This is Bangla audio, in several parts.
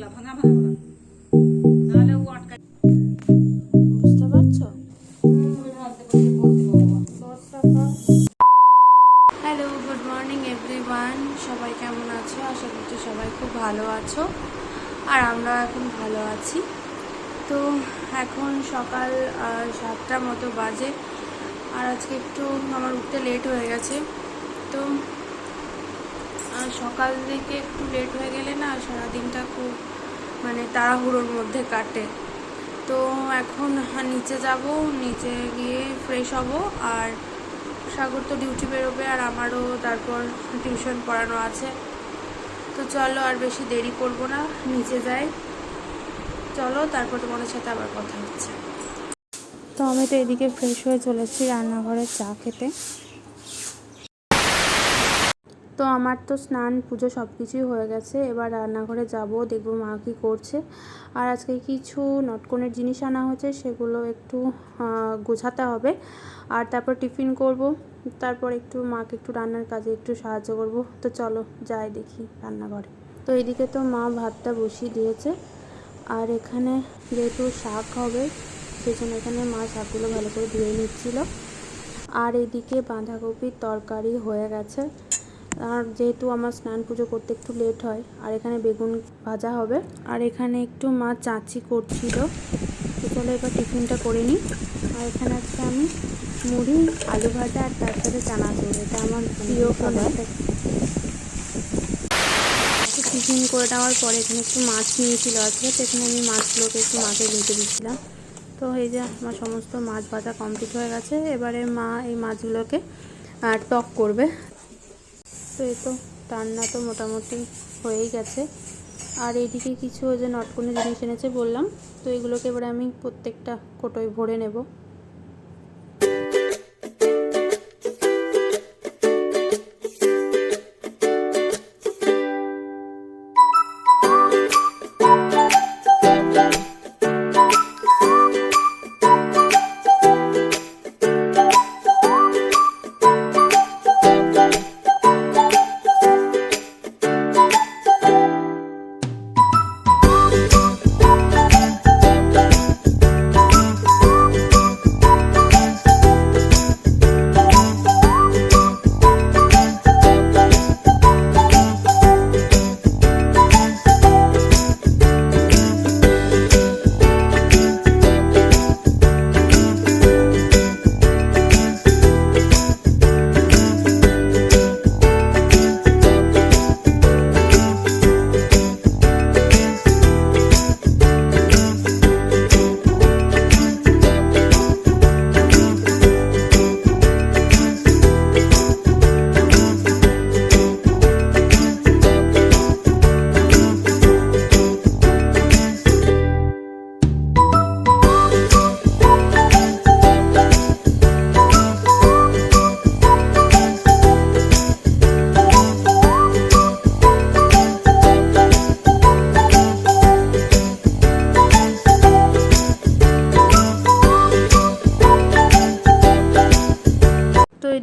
এগুলা ভাঙা ভাঙা ভাঙা। নাহলে ও আটকা বুঝতে পারছ? Hello good morning everyone. সবাই কেমন আছো? আশা করছি সবাই খুব ভালো আছো। আর আমরা এখন ভালো আছি। তো এখন সকাল সাতটার মতো বাজে। আর আজকে একটু আমার উঠতে লেট হয়ে গেছে। তো সকাল থেকে একটু লেট হয়ে গেলে না সারাদিনটা খুব মানে তাড়াহুড়োর মধ্যে কাটে। তো এখন নিচে যাব, নিচে গিয়ে ফ্রেশ হব আর সাগর তো ডিউটি বেরোবে আর আমারও তারপর টিউশন পড়ানো আছে। তো চলো আর বেশি দেরি করব না, নিচে যাই। চলো, তারপর তোমাদের সাথে আবার কথা হচ্ছে। তো আমি তো এদিকে ফ্রেশ হয়ে চলেছি রান্নাঘরে চা খেতে। তো আমার তো স্নান, পুজো সব কিছুই হয়ে গেছে। এবার রান্নাঘরে যাব, দেখব মা কী করছে। আর আজকে কিছু নটকনের জিনিস আনা হয়েছে, সেগুলো একটু গোছাতে হবে। আর তারপর টিফিন করব। তারপর একটু মাকে একটু রান্নার কাজে একটু সাহায্য করব। তো চলো, যাই দেখি রান্নাঘরে। তো এদিকে তো মা ভাতটা বসিয়ে দিয়েছে। আর এখানে যেহেতু শাক হবে সেই জন্য এখানে মা শাকগুলো ভালো করে ধুয়ে নিচ্ছিল। আর এদিকে বাঁধাকপির তরকারি হয়ে গেছে। আর যেহেতু আমার স্নান পুজো করতে একটু লেট হয়, আর এখানে বেগুন ভাজা হবে, আর এখানে একটু মা চাচি করছিল। তো চলো এবার টিফিনটা করে নিই। আর এখানে আজকে আমি মুড়ি, আলু ভাজা আর তার সাথে চানাচুর এটা আমার প্রিয় খাবার। টিফিন করে নেওয়ার পরে এখানে একটু মাছ নিয়েছিল আজকে, তো এখানে আমি মাছগুলোকে একটু মাছে ভেজে দিচ্ছিলাম তো এই যে আমার সমস্ত মাছ ভাজা কমপ্লিট হয়ে গেছে, এবারে মা এই মাছগুলোকে টক করবে। তো এ তো, রান্না তো মোটামুটি হয়েই গেছে। আর এদিকে কিছু ওই যে নটকনে জিনিস এনেছে বললাম, তো এগুলোকে এবারে আমি প্রত্যেকটা কোটোয় ভরে নেব।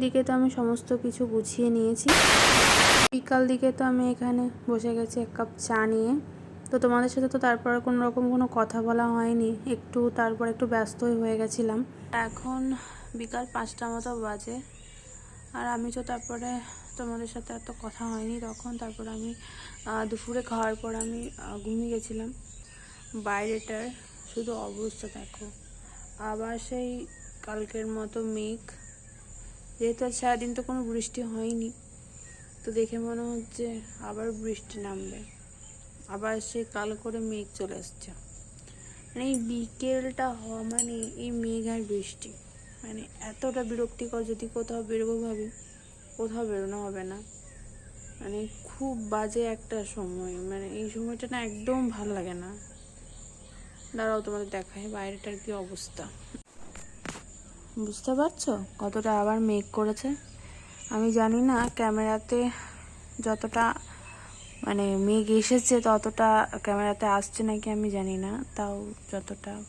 তো এদিকে তো আমি সমস্ত কিছু গুছিয়ে নিয়েছি। বিকাল দিকে তো আমি এখানে বসে গেছি এক কাপ চা নিয়ে। তো তোমাদের সাথে তো তারপর কোনো রকম কোনো কথা বলা হয়নি। একটু তারপর একটু ব্যস্তই হয়ে গেছিলাম। এখন বিকাল পাঁচটা মতো বাজে। আর আমি তো তারপরে তোমাদের সাথে এত কথা হয়নি তখন। তারপর আমি দুপুরে খাওয়ার পর আমি ঘুমিয়ে গেছিলাম। বাইরেটার শুধু অবস্থা দেখো। আবার সেই কালকের মতো মেঘ। যেহেতু আজ সারাদিন তো কোনো বৃষ্টি হয়নি, তো দেখে মনে হচ্ছে আবার বৃষ্টি নামবে। আবার সেই কালো করে মেঘ চলে আসছে। মানে এই বিকেলটা হওয়া মানে এই মেঘ আর বৃষ্টি। মানে এতটা বিরক্তিকর যদি কোথাও বেরোবো ভাবি, কোথাও বেরোনো হবে না। মানে খুব বাজে একটা সময়। মানে এই সময়টা না একদম ভালো লাগে না। দাঁড়াও তোমাদের দেখায় বাইরেটার কি অবস্থা। বুঝতে পারছ? কতটা আবার মেক করেছে? আমি জানি না, ক্যামেরাতে যতটা মানে মেঘ এসেছে, ততটা ক্যামেরাতে আসছে নাকি আমি জানি না। তাও যতটা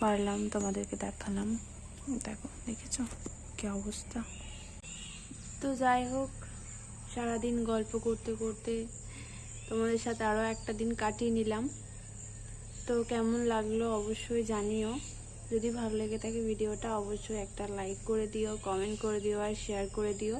পারলাম তোমাদেরকে দেখালাম। দেখো, দেখেছ? কি অবস্থা? তো যাই হোক, সারাদিন গল্প করতে করতে তোমাদের সাথে আরও একটা দিন কাটিয়ে নিলাম। তো কেমন লাগল অবশ্যই জানিও। যদি ভালো লেগে থাকে ভিডিওটা, অবশ্যই একটা লাইক করে দিও কমেন্ট করে দিও আর শেয়ার করে দিও।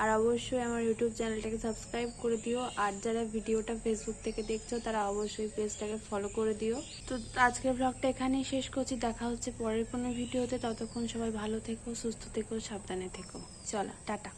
আর অবশ্যই আমার ইউটিউব চ্যানেলটাকে সাবস্ক্রাইব করে দিও। আর যারা ভিডিওটা ফেসবুক থেকে দেখছ, তারা অবশ্যই পেজটাকে ফলো করে দিও। তো আজকের ব্লগটা এখানেই শেষ করছি। দেখা হচ্ছে পরের কোনো ভিডিওতে। ততক্ষণ সবাই ভালো থেকো, সুস্থ থেকো, সাবধানে থেকো। চলো, টাটা।